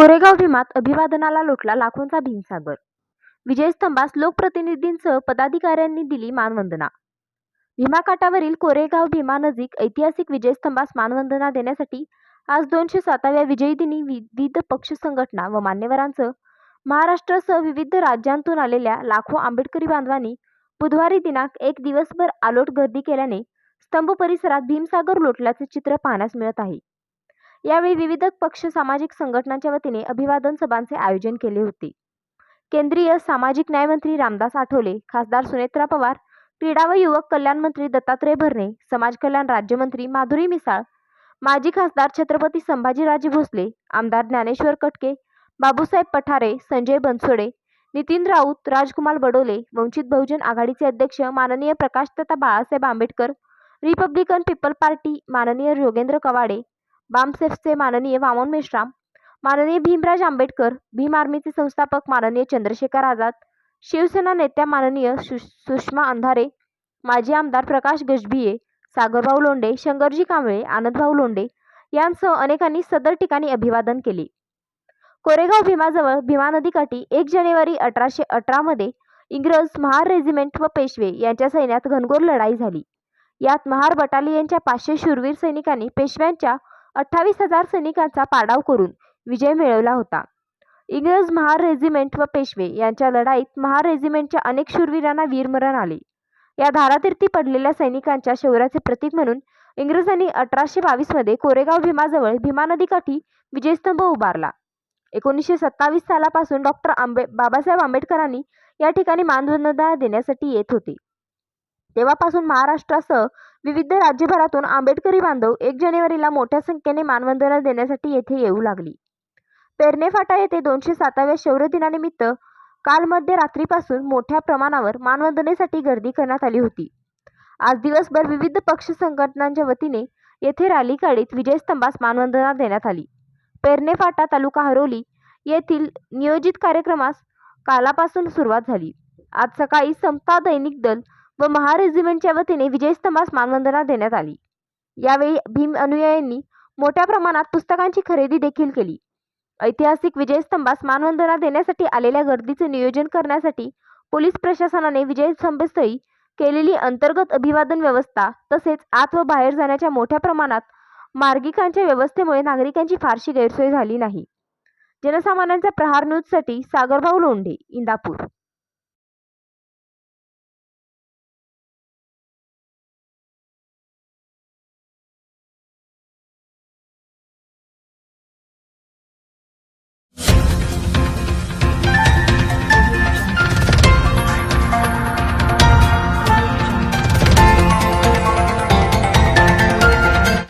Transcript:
कोरेगाव भीमात अभिवादनाला लोटला लाखोंचा भीमसागर. विजयस्तंभास लोकप्रतिनिधींसह पदाधिकाऱ्यांनी दिली मानवंदना. भीमाकाठावरील कोरेगाव भीमानजीक ऐतिहासिक विजयस्तंभास मानवंदना देण्यासाठी आज दोनशे साताव्या विजयी दिनी विविध पक्ष संघटना व मान्यवरांचं महाराष्ट्रासह विविध राज्यांतून आलेल्या लाखो आंबेडकरी बांधवांनी बुधवारी दिनांक एक दिवसभर आलोट गर्दी केल्याने स्तंभ परिसरात भीमसागर लोटल्याचे चित्र पाहण्यास मिळत आहे. यावेळी विविध पक्ष सामाजिक संघटनांच्या वतीने अभिवादन सभांचे आयोजन केले होते. केंद्रीय सामाजिक न्यायमंत्री रामदास आठवले खासदार सुनेत्रा पवार क्रीडा व युवक कल्याण मंत्री दत्तात्रय भरणे समाज कल्याण राज्यमंत्री माधुरी मिसाळ माजी खासदार छत्रपती संभाजीराजे भोसले आमदार ज्ञानेश्वर कटके बाबूसाहेब पठारे संजय बनसोडे नितीन राऊत राजकुमार बडोले वंचित बहुजन आघाडीचे अध्यक्ष माननीय प्रकाश तथा Balasaheb Ambedkar Republican People Party माननीय योगेंद्र कवाडे बामसेफचे माननीय वामन मेश्राम माननीय भीमराज आंबेडकर भीम आर्मीचे संस्थापक माननीय चंद्रशेखर आझाद शिवसेना नेत्या माननीय सु सुषमा अंधारे माजी आमदार प्रकाश गजभिये सागरभाऊ लोंढे शंकरजी कांबळे आनंदभाऊ लोंढे यांसह अनेकांनी सदर ठिकाणी अभिवादन केले. कोरेगाव भीमाजवळ भीमा नदीकाठी एक जानेवारी अठराशे अठरामध्ये इंग्रज महार रेजिमेंट व पेशवे यांच्या सैन्यात घनघोर लढाई झाली. यात महार बटालियनच्या पाचशे शूरवीर सैनिकांनी पेशव्यांच्या अठ्ठावीस हजार सैनिकांचा पाडाव करून विजय मिळवला होता. इंग्रज महार रेजिमेंट व पेशवे यांच्या लढाईत महार रेजिमेंटच्या अनेक शूरवीरांना वीरमरण आले. या धारातीर्थी पडलेल्या सैनिकांच्या शौर्याचे प्रतीक म्हणून इंग्रजांनी अठराशे बावीसमध्ये कोरेगाव भीमाजवळ भीमा नदीकाठी विजयस्तंभ उभारला. एकोणीसशे सत्तावीस सालापासून डॉक्टर आंबे बाबासाहेब आंबेडकरांनी या ठिकाणी मानवंदना देण्यासाठी येत होते. तेव्हापासून महाराष्ट्रासह विविध राज्यभरातून आंबेडकरी बांधव एक जानेवारीला मोठ्या संख्येने मानवंदना देण्यासाठी येथे येऊ लागली. पेरणे फाटा येथे दोनशे साताव्या शौर्य दिनानिमित्त काल मध्यरात्रीपासून मोठ्या प्रमाणावर मानवंदनेसाठी गर्दी करण्यात आली होती. आज दिवसभर विविध पक्ष संघटनांच्या वतीने येथे रॅली काढीत विजयस्तंभास मानवंदना देण्यात आली. पेरणे फाटा तालुका हरोली येथील नियोजित कार्यक्रमास कालापासून सुरुवात झाली. आज सकाळी समता दैनिक दल व महा रेजिमेंटच्या वतीने विजयस्तंभास मानवंदना देण्यात आली. यावेळी भीम अनुयायांनी मोठ्या प्रमाणात पुस्तकांची खरेदी देखील केली. ऐतिहासिक विजयस्तंभास मानवंदना देण्यासाठी आलेल्या गर्दीचे नियोजन करण्यासाठी पोलीस प्रशासनाने विजयस्तंभस्थळी केलेली अंतर्गत अभिवादन व्यवस्था तसेच आत व बाहेर जाण्याच्या मोठ्या प्रमाणात मार्गिकांच्या व्यवस्थेमुळे नागरिकांची फारशी गैरसोय झाली नाही. जनसामान्यांचा प्रहार न्यूजसाठी सागरभाऊ लोंढे इंदापूर.